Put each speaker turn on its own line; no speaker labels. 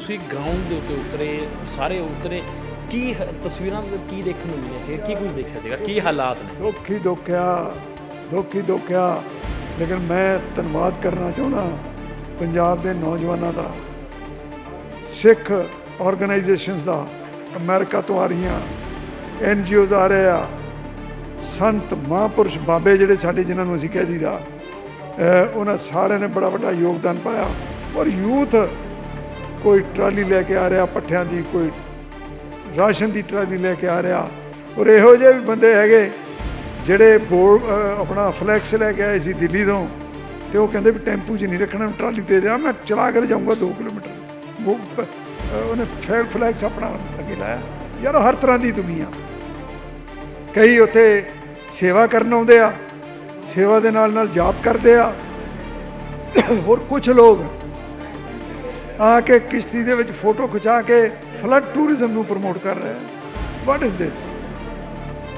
ਤੁਸੀਂ ਗਰਾਊਂਡ ਦੇ ਉੱਤੇ ਉਤਰੇ, ਸਾਰੇ ਉਤਰੇ, ਕੀ ਹ- ਤਸਵੀਰਾਂ ਕੀ ਦੇਖਣ ਨੂੰ ਮਿਲਿਆ ਸੀ ਕੀ ਕੁਝ ਦੇਖਿਆ ਸੀਗਾ? ਕੀ ਹਾਲਾਤ ਨੇ?
ਦੁੱਖ ਹੀ ਦੁੱਖਿਆ, ਦੁੱਖ ਹੀ ਦੁੱਖਿਆ। ਲੇਕਿਨ ਮੈਂ ਧੰਨਵਾਦ ਕਰਨਾ ਚਾਹੁੰਦਾ ਪੰਜਾਬ ਦੇ ਨੌਜਵਾਨਾਂ ਦਾ, ਸਿੱਖ ਆਰਗੇਨਾਈਜੇਸ਼ਨਸ ਦਾ, ਅਮਰੀਕਾ ਤੋਂ ਆ ਰਹੀਆਂ ਐਨ ਜੀ ਓਜ਼ ਆ ਰਹੇ ਆ, ਸੰਤ ਮਹਾਂਪੁਰਸ਼ ਬਾਬੇ ਜਿਹੜੇ ਸਾਡੇ ਜਿਨ੍ਹਾਂ ਨੂੰ ਅਸੀਂ ਕਹਿ ਦਈਦਾ, ਅਹ ਉਹਨਾਂ ਸਾਰਿਆਂ ਨੇ ਬੜਾ ਵੱਡਾ ਯੋਗਦਾਨ ਪਾਇਆ। ਔਰ ਯੂਥ ਕੋਈ ਟਰਾਲੀ ਲੈ ਕੇ ਆ ਰਿਹਾ ਪੱਠਿਆਂ ਦੀ, ਕੋਈ ਰਾਸ਼ਨ ਦੀ ਟਰਾਲੀ ਲੈ ਕੇ ਆ ਰਿਹਾ। ਔਰ ਇਹੋ ਜਿਹੇ ਵੀ ਬੰਦੇ ਹੈਗੇ ਜਿਹੜੇ ਬੋਰਡ ਆਪਣਾ ਫਲੈਕਸ ਲੈ ਕੇ ਆਏ ਸੀ ਦਿੱਲੀ ਤੋਂ ਤੇ ਉਹ ਕਹਿੰਦੇ ਵੀ ਟੈਂਪੂ 'ਚ ਨਹੀਂ ਰੱਖਣਾ ਟਰਾਲੀ ਦੇ ਦਿਆ, ਮੈਂ ਚਲਾ ਕੇ ਜਾਊਂਗਾ 2 ਕਿਲੋਮੀਟਰ। ਉਹ ਉਹਨੇ ਫੈਲ ਫਲੈਕਸ ਆਪਣਾ ਅੱਗੇ ਲਾਇਆ। ਯਾਰ ਹਰ ਤਰ੍ਹਾਂ ਦੀ ਦੁਨੀਆ। ਕਈ ਉੱਥੇ ਸੇਵਾ ਕਰਨ ਆਉਂਦੇ ਆ, ਸੇਵਾ ਦੇ ਨਾਲ ਨਾਲ ਜਾਪ ਕਰਦੇ ਆ। ਹੋਰ ਕੁਝ ਲੋਕ ਆ ਕੇ ਕਿਸ਼ਤੀ ਦੇ ਵਿੱਚ ਫੋਟੋ ਖਿਚਾ ਕੇ ਫਲੱਡ ਟੂਰਿਜ਼ਮ ਨੂੰ ਪ੍ਰਮੋਟ ਕਰ ਰਿਹਾ ਆ ਵਾਟ ਇਜ਼ ਦਿਸ